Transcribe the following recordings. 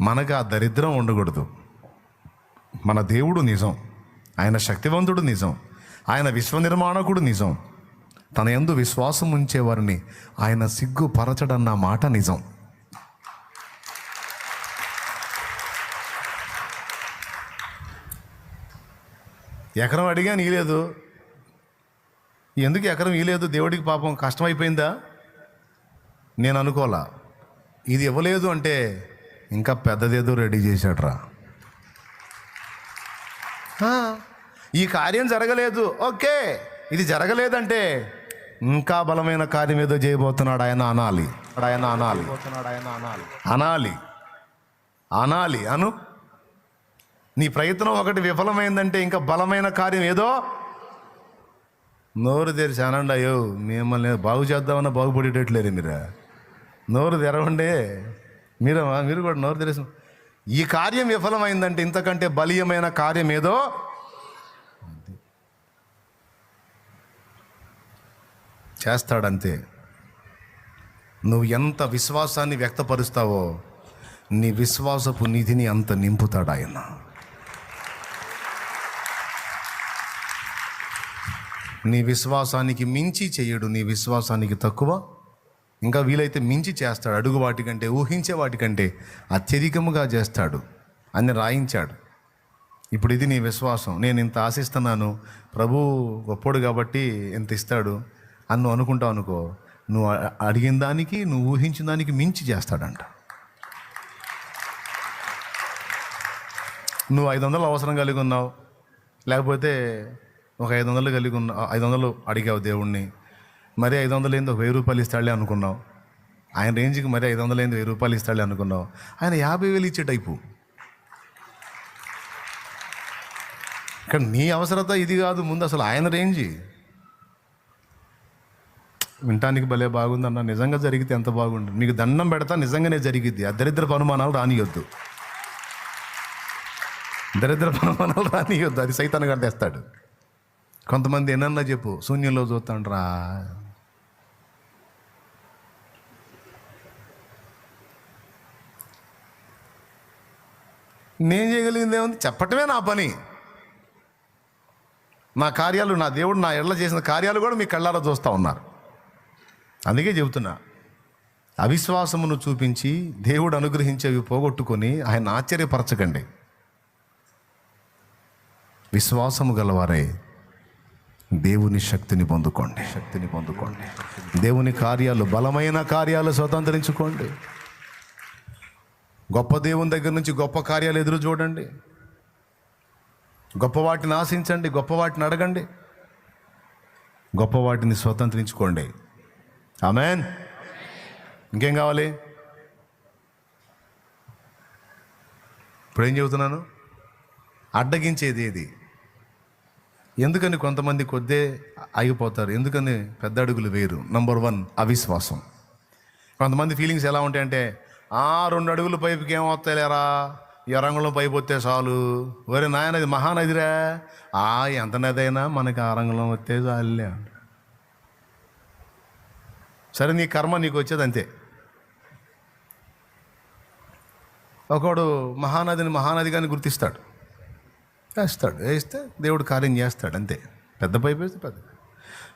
మనకు ఆ దరిద్రం ఉండకూడదు. మన దేవుడు నిజం. ఆయన శక్తివంతుడు నిజం. ఆయన విశ్వనిర్మాణకుడు నిజం. తన ఎందు విశ్వాసం ఉంచేవారిని ఆయన సిగ్గుపరచడన్న మాట నిజం. ఎకరం అడిగా నీలేదు ఎందుకు ఎకరం ఇయలేదు దేవుడికి పాపం కష్టమైపోయిందా? నేను అనుకోలా ఇది ఇవ్వలేదు అంటే ఇంకా పెద్దదేదో రెడీ చేశాడ్రా. ఈ కార్యం జరగలేదు. ఓకే ఇది జరగలేదంటే ఇంకా బలమైన కార్యం ఏదో చేయబోతున్నాడు ఆయన అనాలి. ఆయన అనాలి. అనాలి. అనాలి. అను. నీ ప్రయత్నం ఒకటి విఫలమైందంటే ఇంకా బలమైన కార్యం ఏదో? నోరు తెరిచి అనండి అయ్యో మిమ్మల్ని బాగు చేద్దామన్నా బాగుపడేటట్లేరు మీరు? నోరు తెరవండి. మీరు మీరు కూడా నోరు తెలుసు ఈ కార్యం విఫలమైందంటే ఇంతకంటే బలీయమైన కార్యం ఏదో చేస్తాడంతే. నువ్వు ఎంత విశ్వాసాన్ని వ్యక్తపరుస్తావో నీ విశ్వాసపు నిధిని అంత నింపుతాడు ఆయన. నీ విశ్వాసానికి మించి చేయడు నీ విశ్వాసానికి తక్కువ ఇంకా వీలైతే మించి చేస్తాడు అడుగు వాటికంటే ఊహించే వాటికంటే అత్యధికముగా చేస్తాడు అని రాయించాడు. ఇప్పుడు ఇది నీ విశ్వాసం. నేను ఇంత ఆశిస్తున్నాను ప్రభు గొప్పోడు కాబట్టి ఇంత ఇస్తాడు అని నువ్వు అనుకుంటావు అనుకో నువ్వు అడిగిన దానికి నువ్వు ఊహించిన దానికి మించి చేస్తాడంట. నువ్వు ఐదు వందలు అవసరం కలిగి ఉన్నావు లేకపోతే ఒక ఐదు వందలు కలిగి ఉన్న ఐదు వందలు అడిగావు దేవుణ్ణి మరీ ఐదు వందలు ఏందో వెయ్యి రూపాయలు ఇస్తాడులే అనుకున్నావు. ఆయన రేంజ్కి మరీ ఐదు వందలు ఏంది వెయ్యి రూపాయలు ఇస్తాడులే అనుకున్నావు. ఆయన యాభై వేలు ఇచ్చే టైపు. కానీ నీ అవసరత ఇది కాదు ముందు అసలు ఆయన రేంజ్. వినటానికి భలే బాగుందన్న నిజంగా జరిగితే ఎంత బాగుండు. మీకు దండం పెడతా నిజంగానే జరిగిద్ది. ఆ దరిద్రపు అనుమానాలు రానియొద్దు. దరిద్రపు అనుమానాలు రానియొద్దు. అది సైతాన్ని గారు తెస్తాడు. కొంతమంది ఎన్నన్నా చెప్పు శూన్యంలో చూస్తాండ్రా. నేను చేయగలిగింది ఏముంది? చెప్పటమే నా పని. నా కార్యాలు నా దేవుడు నా ఎడల చేసిన కార్యాలు కూడా మీ కళ్ళారా చూస్తూ ఉన్నారు. అందుకే చెబుతున్నా అవిశ్వాసమును చూపించి దేవుడు అనుగ్రహించేవి పోగొట్టుకొని ఆయన ఆశ్చర్యపరచకండి. విశ్వాసము గలవారే దేవుని శక్తిని పొందుకోండి. శక్తిని పొందుకోండి. దేవుని కార్యాలు బలమైన కార్యాలు స్వతంత్రించుకోండి. గొప్ప దేవుని దగ్గర నుంచి గొప్ప కార్యాలు ఎదురు చూడండి. గొప్ప వాటిని ఆశించండి గొప్ప వాటిని అడగండి. గొప్ప వాటిని స్వతంత్రించుకోండి. ఆమెన్. ఇంకేం కావాలి? ఇప్పుడు ఏం చెబుతున్నాను? అడ్డగించేది ఏది? ఎందుకని కొంతమంది కొద్దే ఆగిపోతారు? ఎందుకని పెద్ద అడుగులు వేరు? నంబర్ వన్ అవిశ్వాసం. కొంతమంది ఫీలింగ్స్ ఎలా ఉంటాయంటే ఆ రెండు అడుగుల పైపుకి ఏమవుతాయి లేరా ఎరంగుళం పైపు వస్తే చాలు. వరే నాయన ఇది మహానదిరా. ఆ ఎంత నది అయినా మనకి ఆ రంగులం వస్తే చాలులే సరే నీ కర్మ నీకు వచ్చేది అంతే. ఒకడు మహానదిని మహానదిగాని గుర్తిస్తాడు. వేస్తాడు వేస్తే దేవుడు కార్యం చేస్తాడు అంతే. పెద్ద పైపు వేస్తే పెద్ద.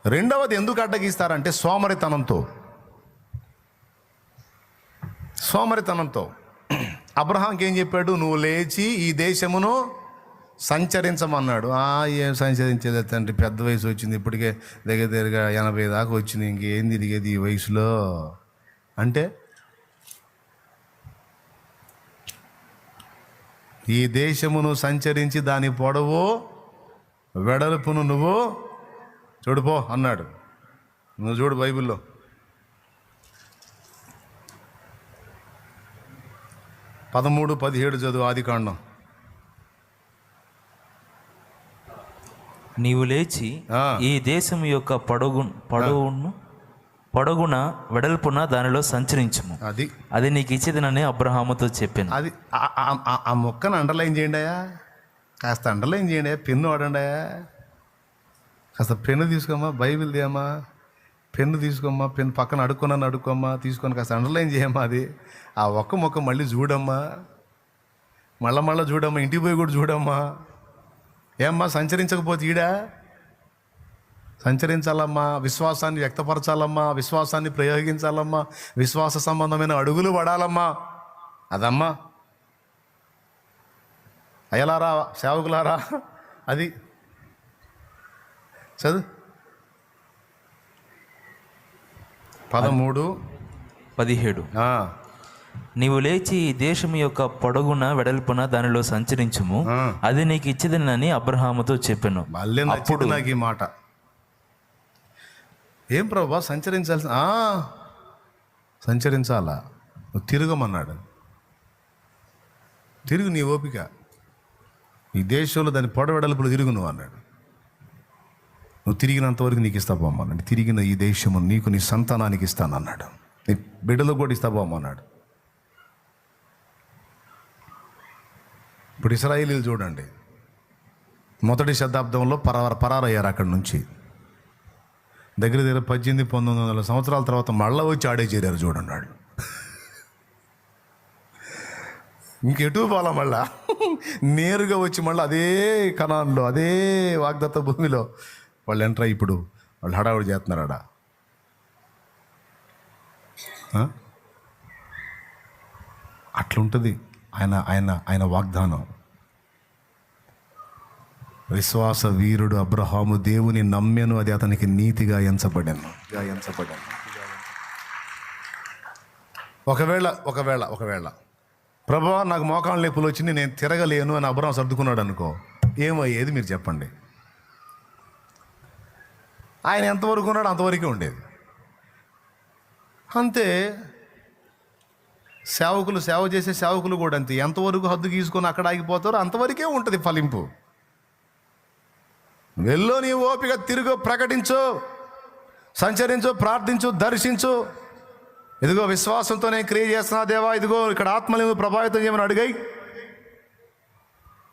రెండవది ఎందుకు అడ్డగిస్తారంటే సోమరితనంతో. సోమరితనంతో అబ్రహాంకి ఏం చెప్పాడు? నువ్వు లేచి ఈ దేశమును సంచరించమన్నాడు. ఆ ఏం సంచరించేది తండ్రి? పెద్ద వయసు వచ్చింది. ఇప్పటికే దగ్గర దగ్గరగా ఎనభై దాకా వచ్చింది. ఇంకేం తిరిగేది ఈ వయసులో? అంటే ఈ దేశమును సంచరించి దాని పొడవు వెడల్పును నువ్వు చూడుపో అన్నాడు. నువ్వు చూడు బైబిల్లో. పదమూడు పదిహేడు చదువు ఆది కాండం. నీవు లేచి. ఈ దేశం యొక్క పొడగు పొడవును పొడగున వెడల్పున దానిలో సంచరించుము. అది. అది నీకు ఇచ్చేదనని అబ్రహాముతో చెప్పాను. అది ఆ- మొక్కను అండర్లైన్ చేయండి అయ్యా. కాస్త అండర్లైన్ చేయండి పెన్ను వాడండి అయ్యా. కాస్త పెన్ను తీసుకోమ్మా బైబిల్ తీయమ్మా. పెన్ను తీసుకోమ్మా పెన్ను పక్కన అడుక్కున్నాను అడుక్కోమ్మా తీసుకొని కాస్త అండర్లైన్ చేయమ్మా అది. ఆ ఒక్క మొక్క మళ్ళీ చూడమ్మా. మళ్ళా మళ్ళా చూడమ్మా ఇంటికి పోయి కూడా చూడమ్మా. ఏమ్మా సంచరించకపోతే ఈడా? సంచరించాలమ్మా విశ్వాసాన్ని వ్యక్తపరచాలమ్మా విశ్వాసాన్ని ప్రయోగించాలమ్మా విశ్వాస సంబంధమైన అడుగులు పడాలమ్మా. అదమ్మా. అయ్యలారా సేవకులారా అది. చదువు. పదమూడు. పదిహేడు. ఆ, నీవు లేచి ఈ దేశం యొక్క పొడగున వెడల్పున దానిలో సంచరించుము. అది నీకు ఇచ్చేదనని అబ్రహాముతో చెప్పాను. నచ్చింది నాకు ఈ మాట. ఏం ప్రభా సంచరించాల్సిన ఆ, సంచరించాలా? నువ్వు తిరగమన్నాడు. తిరుగు నీ ఓపిక. ఈ దేశంలో దాని పొడవెడలుపులు తిరుగు నువ్వు అన్నాడు. నువ్వు తిరిగినంత వరకు నీకు ఇస్తా పోమన్నాడు తిరిగిన ఈ దేశము నీకు నీ సంతానానికి ఇస్తాను అన్నాడు. నీ బిడ్డలకు కూడా ఇస్తా పోమన్నాడు ఇప్పుడు ఇస్రాయిలీలు చూడండి. మొదటి శతాబ్దంలో పరార పరారయ్యారు అక్కడి నుంచి. దగ్గర దగ్గర పద్దెనిమిది పంతొమ్మిది వందల సంవత్సరాల తర్వాత మళ్ళా వచ్చి ఆడే చేరారు చూడండి వాళ్ళు. ఇంకెటు పోలా మళ్ళా? నేరుగా వచ్చి మళ్ళీ అదే కణాల్లో అదే వాగ్దత్త భూమిలో వాళ్ళు ఎంటర్ అయ్యి ఇప్పుడు? వాళ్ళు హడావుడి చేస్తున్నారు ఆడ అట్లుంటుంది. ఆయన ఆయన ఆయన వాగ్దానం. విశ్వాస వీరుడు అబ్రహాము దేవుని నమ్మెను అది అతనికి నీతిగా ఎంచబడాను. ఎంచబడాను. ఒకవేళ ఒకవేళ ఒకవేళ ప్రభా నాకు మోకాళ్ళ నొప్పులు వచ్చి నేను తిరగలేను అని అబ్రహం సర్దుకున్నాడు అనుకో ఏమయ్యేది మీరు చెప్పండి? ఆయన ఎంతవరకు ఉన్నాడు అంతవరకే ఉండేది. అంతే సేవకులు సేవ చేసే సేవకులు కూడా అంతే. ఎంతవరకు హద్దు గీసుకొని అక్కడ ఆగిపోతారో అంతవరకే ఉంటుంది ఫలింపు. వెళ్ళు నీ ఓపిక తిరుగు ప్రకటించు సంచరించు ప్రార్థించు దర్శించు. ఇదిగో విశ్వాసంతో నేను క్రియ చేస్తున్నా దేవా ఇదిగో ఇక్కడ ఆత్మలను ప్రభావితం చేయమని అడిగాయి.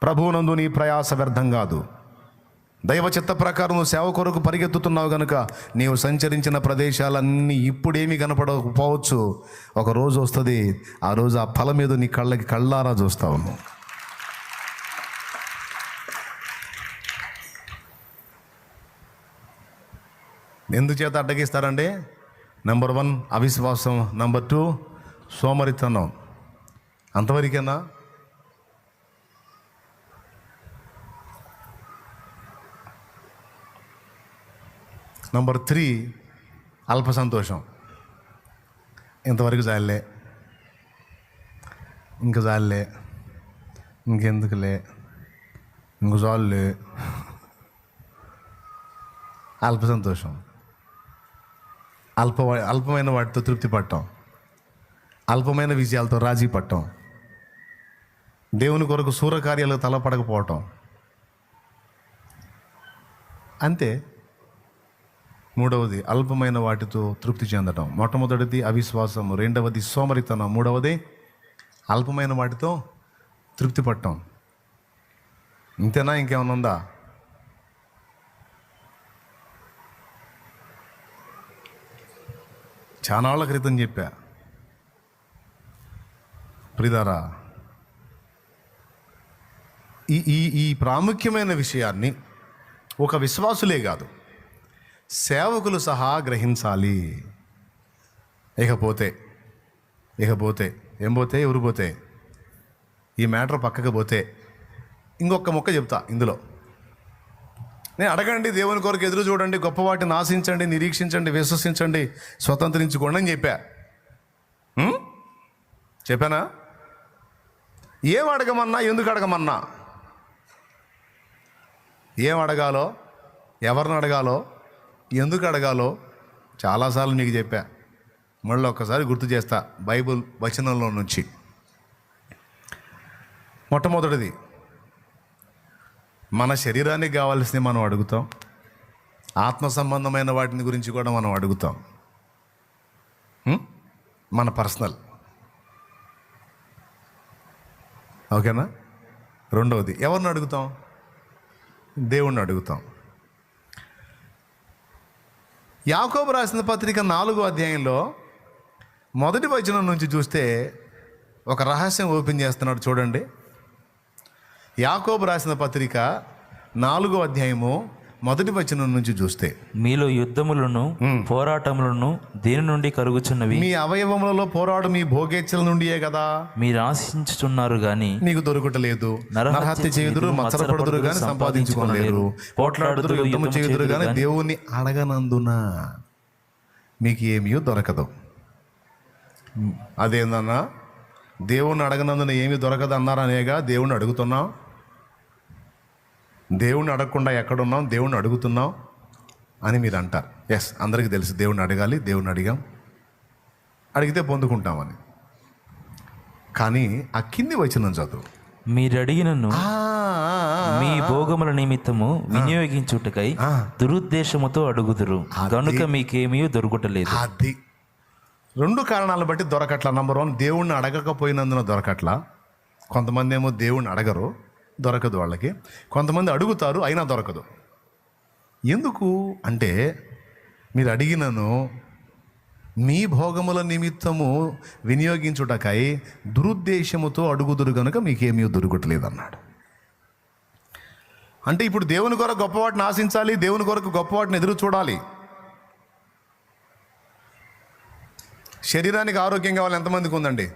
ప్రభువునందు నీ ప్రయాస వ్యర్థం కాదు. దైవ చిత్త ప్రకారం నువ్వు సేవ కొరకు పరిగెత్తుతున్నావు కనుక నీవు సంచరించిన ప్రదేశాలన్నీ ఇప్పుడేమీ కనపడకపోవచ్చు. ఒక రోజు వస్తుంది ఆ రోజు ఆ ఫలం మీద నీ కళ్ళకి కళ్ళారా చూస్తావు నువ్వు ఎందుచేత అడ్డగిస్తారండి? నెంబర్ వన్ అవిశ్వాసం. నెంబర్ టూ సోమరితనం. అంతవరకేనా? నంబర్ త్రీ అల్ప సంతోషం ఇంతవరకు చాలే ఇంక చాలే ఇంకెందుకులే. ఇంక జాలులే. అల్ప సంతోషం అల్ప అల్పమైన వాటితో తృప్తి పట్టం. అల్పమైన విజయాలతో రాజీ పట్టం. దేవుని కొరకు సూర్యకార్యాలు తలపడకపోవటం అంతే. మూడవది అల్పమైన వాటితో తృప్తి చెందటం. మొట్టమొదటిది అవిశ్వాసం రెండవది సోమరితనం. మూడవది అల్పమైన వాటితో తృప్తి పట్టడం ఇంతేనా? ఇంకేమైనా ఉందా? చాలా వాళ్ళ క్రితం చెప్పా. ప్రిదారా ఈ ఈ ఈ ప్రాముఖ్యమైన విషయాన్ని ఒక విశ్వాసులే కాదు. సేవకులు సహా గ్రహించాలి. ఇకపోతే ఇకపోతే ఏం పోతే ఎవరు పోతే? ఈ మ్యాటర్ పక్కకు పోతే ఇంకొక మొక్క చెప్తా ఇందులో. నేను అడగండి దేవుని కొరకు ఎదురు చూడండి గొప్ప వాటిని ఆశించండి నిరీక్షించండి విశ్వసించండి స్వతంత్రించుకోండి అని చెప్పా. చెప్పానా? ఏం అడగమన్నా ఎందుకు అడగమన్నా? ఏం అడగాలో ఎవరిని అడగాలో ఎందుకు అడగాలో చాలాసార్లు మీకు చెప్పా. మళ్ళీ ఒక్కసారి గుర్తు చేస్తా బైబుల్ వచనంలో నుంచి. మొట్టమొదటిది మన శరీరానికి కావాల్సింది మనం అడుగుతాం. ఆత్మ సంబంధమైన వాటిని గురించి కూడా మనం అడుగుతాం. మన పర్సనల్. ఓకేనా? రెండవది ఎవరిని అడుగుతాం? దేవుణ్ణి అడుగుతాం. యాకోబు రాసిన పత్రిక నాలుగో అధ్యాయంలో మొదటి వచనం నుంచి చూస్తే ఒక రహస్యం ఓపెన్ చేస్తున్నాడు చూడండి. యాకోబు రాసిన పత్రిక నాలుగో అధ్యాయము మొదటి వచనం నుంచి చూస్తే మీలో యుద్ధములను పోరాటములను దేని నుండి కలుగుచున్నవి మీ అవయవములలో పోరాడు మీ భోగేచ్ఛల నుండియే కదా. మీరు ఆశించుచున్నారు గాని నీకు దొరకటలేదు. నరహత్య చేయుదురు, మత్సరపడుదురు గాని సంపాదించుకోలేరు. పోట్లాడుదురు యుద్ధము చేయుదురు గాని దేవుణ్ణి అడగనందున మీకు ఏమీ దొరకదు. అదేందన్నా? దేవుణ్ణి అడగనందున ఏమీ దొరకదు అన్నారనేగా దేవుణ్ణి అడుగుతున్నాం. దేవుణ్ణి అడగకుండా ఎక్కడున్నాం దేవుణ్ణి అడుగుతున్నాం అని మీరు అంటారు. ఎస్ అందరికీ తెలుసు దేవుణ్ణి అడగాలి దేవుణ్ణి అడిగాం. అడిగితే పొందుకుంటామని. కానీ ఆ కింది వచ్చిన చదువు. మీరు ఆ, మీ భోగముల నిమిత్తము వినియోగించుటకై. దురుద్దేశముతో అడుగుదురు. గనుక మీకేమీ దొరుకుటలేదు. అది. రెండు కారణాలను బట్టి దొరకట్ల. నంబర్ వన్ దేవుణ్ణి అడగకపోయినందున దొరకట్ల. కొంతమంది ఏమో దేవుణ్ణి అడగరు. దొరకదు వాళ్ళకి. కొంతమంది అడుగుతారు అయినా దొరకదు. ఎందుకు? అంటే మీరు అడిగినను మీ భోగముల నిమిత్తము వినియోగించుటకై దురుద్దేశముతో అడుగుదురు కనుక మీకేమీ దొరకట్లేదన్నాడు. అంటే ఇప్పుడు దేవుని కొరకు గొప్పవాటిని ఆశించాలి దేవుని కొరకు గొప్పవాటిని ఎదురు చూడాలి. శరీరానికి ఆరోగ్యం కావాలి ఎంతమందికి ఉందండి?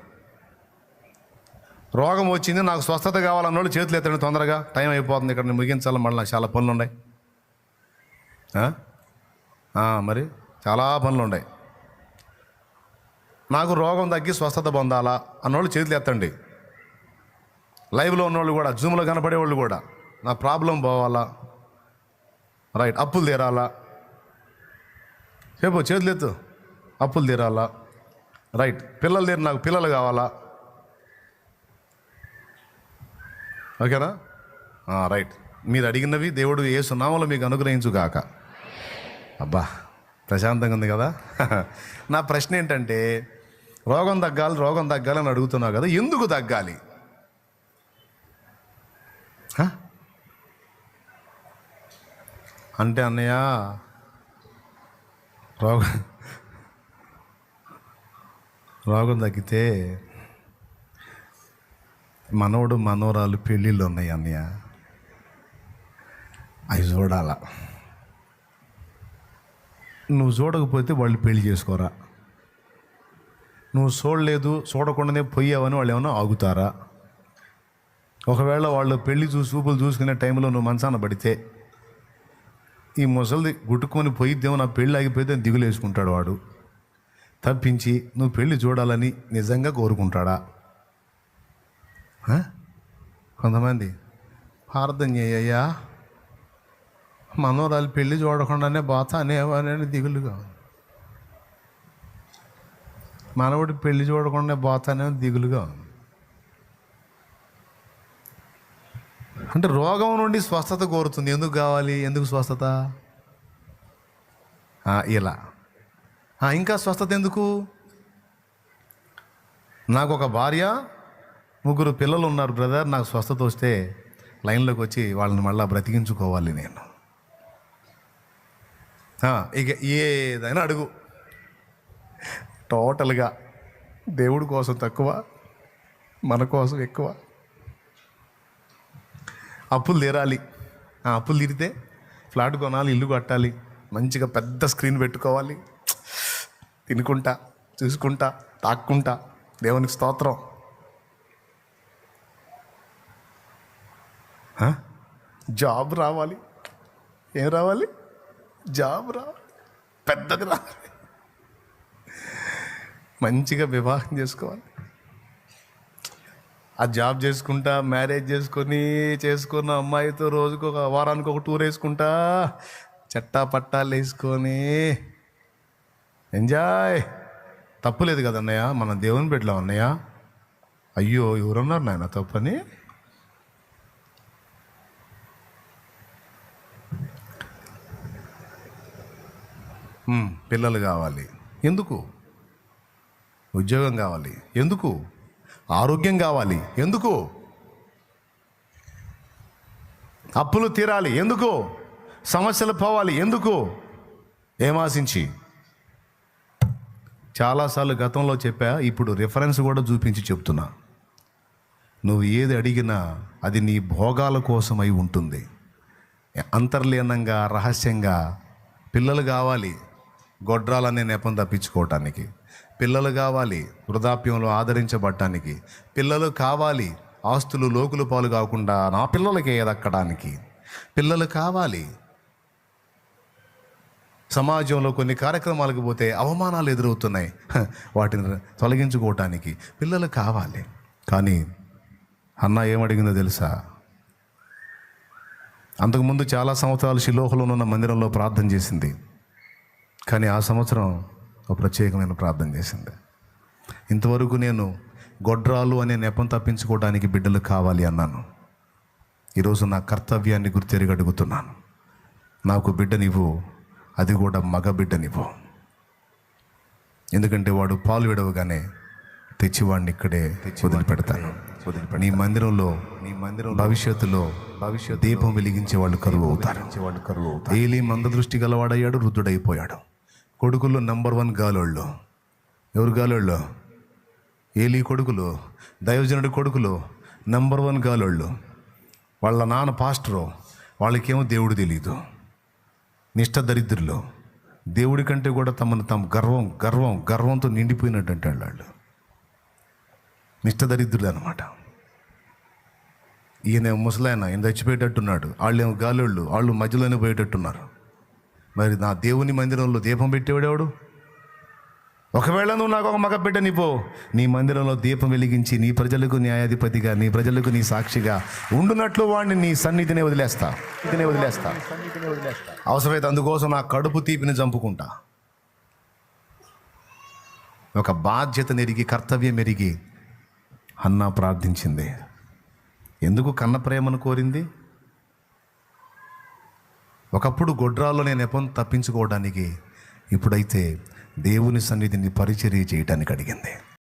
రోగం వచ్చింది నాకు స్వస్థత కావాలన్న వాళ్ళు చేతులు ఎత్తండి తొందరగా. టైం అయిపోతుంది ఇక్కడ నేను ముగించాలి మళ్ళీ నాకు చాలా పనులు ఉన్నాయి. మరి చాలా పనులు ఉన్నాయి. నాకు రోగం తగ్గి స్వస్థత పొందాలా అన్నోళ్ళు చేతులు ఎత్తండి. లైవ్లో ఉన్నోళ్ళు కూడా జూమ్లో కనపడే వాళ్ళు కూడా నా ప్రాబ్లం పోవాలా? రైట్ అప్పులు తీరాలా? చెప్పు చేతులు ఎత్తు. అప్పులు తీరాలా? రైట్ పిల్లలు తీరు నాకు పిల్లలు కావాలా? ఓకేనా రైట్ మీరు అడిగినవి దేవుడు ఏ సున్నామలో మీకు అనుగ్రహించుగాక. అబ్బా ప్రశాంతంగా ఉంది కదా? నా ప్రశ్న ఏంటంటే రోగం తగ్గాలి రోగం తగ్గాలి అని అడుగుతున్నావు కదా ఎందుకు తగ్గాలి? అంటే అన్నయ్య రోగం రోగం తగ్గితే మనవడు మనోరాలు పెళ్ళిళ్ళు ఉన్నాయి అన్నయ్య. అవి చూడాల? నువ్వు చూడకపోతే వాళ్ళు పెళ్ళి చేసుకోరా? నువ్వు చూడలేదు చూడకుండానే పోయావని వాళ్ళు ఏమైనా ఆగుతారా? ఒకవేళ వాళ్ళు పెళ్ళి చూసి చూపులు చూసుకునే టైంలో నువ్వు మంచాన పడితే ఈ ముసలిది గుట్టుకొని పోయిద్దేమో నా పెళ్ళి ఆగిపోతే దిగులేసుకుంటాడు వాడు. తప్పించి నువ్వు పెళ్ళి చూడాలని నిజంగా కోరుకుంటాడా? కొంతమంది ప్రార్థన చేయ్యా మనోరాలు పెళ్ళి చూడకుండానే పోతానే దిగులుగా ఉంది. మనవడి పెళ్ళి చూడకుండా బాతానే దిగులుగా ఉంది. అంటే రోగం నుండి స్వస్థత కోరుతుంది. ఎందుకు కావాలి? ఎందుకు స్వస్థత? ఇలా. ఇంకా స్వస్థత ఎందుకు? నాకు ఒక భార్య ముగ్గురు పిల్లలు ఉన్నారు బ్రదర్ నాకు స్వస్థత వస్తే లైన్లోకి వచ్చి వాళ్ళని మళ్ళీ బ్రతికించుకోవాలి నేను. ఇక ఏదైనా అడుగు. టోటల్గా దేవుడి కోసం తక్కువ మన కోసం ఎక్కువ. అప్పులు తీరాలి. ఆ అప్పులు తీరితే ఫ్లాట్ కొనాలి ఇల్లు కట్టాలి మంచిగా పెద్ద స్క్రీన్ పెట్టుకోవాలి. తినుకుంటా చూసుకుంటా తాక్కుంటా. దేవునికి స్తోత్రం. జాబ్ రావాలి. ఏం రావాలి? జాబ్ రావాలి. పెద్దది రావాలి. మంచిగా వివాహం చేసుకోవాలి. ఆ జాబ్ చేసుకుంటా మ్యారేజ్ చేసుకొని చేసుకున్న అమ్మాయితో రోజుకు ఒక వారానికి ఒక టూర్ వేసుకుంటా చట్టా పట్టాలు వేసుకొని. ఎంజాయ్! తప్పులేదు కదా మన దేవుని బిడ్డలో అన్నయ్య? అయ్యో ఎవరున్నారు నాయన తప్పని? పిల్లలు కావాలి. ఎందుకు? ఉద్యోగం కావాలి. ఎందుకు? ఆరోగ్యం కావాలి. ఎందుకు? అప్పులు తీరాలి. ఎందుకు? సమస్యలు పోవాలి. ఎందుకు? ఏమాశించి? చాలాసార్లు గతంలో చెప్పా ఇప్పుడు రిఫరెన్స్ కూడా చూపించి చెప్తున్నా. నువ్వు ఏది అడిగినా అది నీ భోగాల కోసమై ఉంటుంది. అంతర్లీనంగా రహస్యంగా పిల్లలు కావాలి. గొడ్రాలనే నెపం తప్పించుకోవటానికి. పిల్లలు కావాలి వృద్ధాప్యంలో ఆదరించబడటానికి. పిల్లలు కావాలి ఆస్తులు లోకులు పాలు కాకుండా నా పిల్లలకి ఏదక్కడానికి పిల్లలు కావాలి. సమాజంలో కొన్ని కార్యక్రమాలకు పోతే అవమానాలు ఎదురవుతున్నాయి. వాటిని తొలగించుకోవటానికి పిల్లలు కావాలి. కానీ అన్న ఏమడిగిందో తెలుసా? అంతకుముందు చాలా సంవత్సరాలు శిలోహలో ఉన్న మందిరంలో ప్రార్థన చేసింది. కానీ ఆ సంవత్సరం ఒక ప్రత్యేకమైన ప్రార్థన చేసింది. ఇంతవరకు నేను గొడ్రాలు అనే నెపం తప్పించుకోవడానికి బిడ్డలు కావాలి అన్నాను. ఈరోజు నా కర్తవ్యాన్ని గుర్తెరిగి అడుగుతున్నాను. నాకు బిడ్డనివ్వు అది కూడా మగ బిడ్డనివ్వు. ఎందుకంటే వాడు పాలు విడవగానే తెచ్చివాడిని ఇక్కడే వదిలిపెడతాను. నీ మందిరంలో నీ మందిరం భవిష్యత్తులో భవిష్యత్ దీపం వెలిగించే వాళ్ళు కరువు అవుతారు. వాళ్ళు కరువు అవుతారు. ఏలి మంద దృష్టి గలవాడయ్యాడు వృద్ధుడైపోయాడు. కొడుకుల్లో నంబర్ వన్ గాలోళ్ళు. ఎవరు గాలోళ్ళు? ఏలి కొడుకులు దైవజనుడి కొడుకులు నంబర్ వన్ గాలోళ్ళు. వాళ్ళ నాన్న పాస్టరు వాళ్ళకేమో దేవుడు తెలియదు నిష్ట దరిద్రులు. దేవుడి కంటే కూడా తమను తాము గర్వం గర్వం గర్వంతో నిండిపోయినట్టు అంటాడు వాళ్ళు. నిష్ట దరిద్రులు అనమాట ఈయన ముసలాయన ఈయన చచ్చిపోయేటట్టున్నాడు. వాళ్ళు ఏమో గాలోళ్ళు వాళ్ళు మధ్యలోనే పోయేటట్టున్నారు. మరి నా దేవుని మందిరంలో దీపం పెట్టేవాడెవడు ఒకవేళ నువ్వు నాకు ఒక మగ బిడ్డ నీ మందిరంలో దీపం వెలిగించి నీ ప్రజలకు న్యాయాధిపతిగా నీ ప్రజలకు నీ సాక్షిగా ఉండునట్లు వాడిని నీ సన్నిధినే వదిలేస్తా. ఇదినే వదిలేస్తా. అవసరమైతే అందుకోసం నా కడుపు తీపిని చంపుకుంటా. ఒక బాధ్యత నెరిగి కర్తవ్యం ఎరిగి అన్న ప్రార్థించింది. ఎందుకు కన్న ప్రేమను కోరింది? ఒకప్పుడు గొడ్రాల్లో నేను నెపం తప్పించుకోవడానికి ఇప్పుడైతే దేవుని సన్నిధిని పరిచర్య చేయడానికి అడిగింది.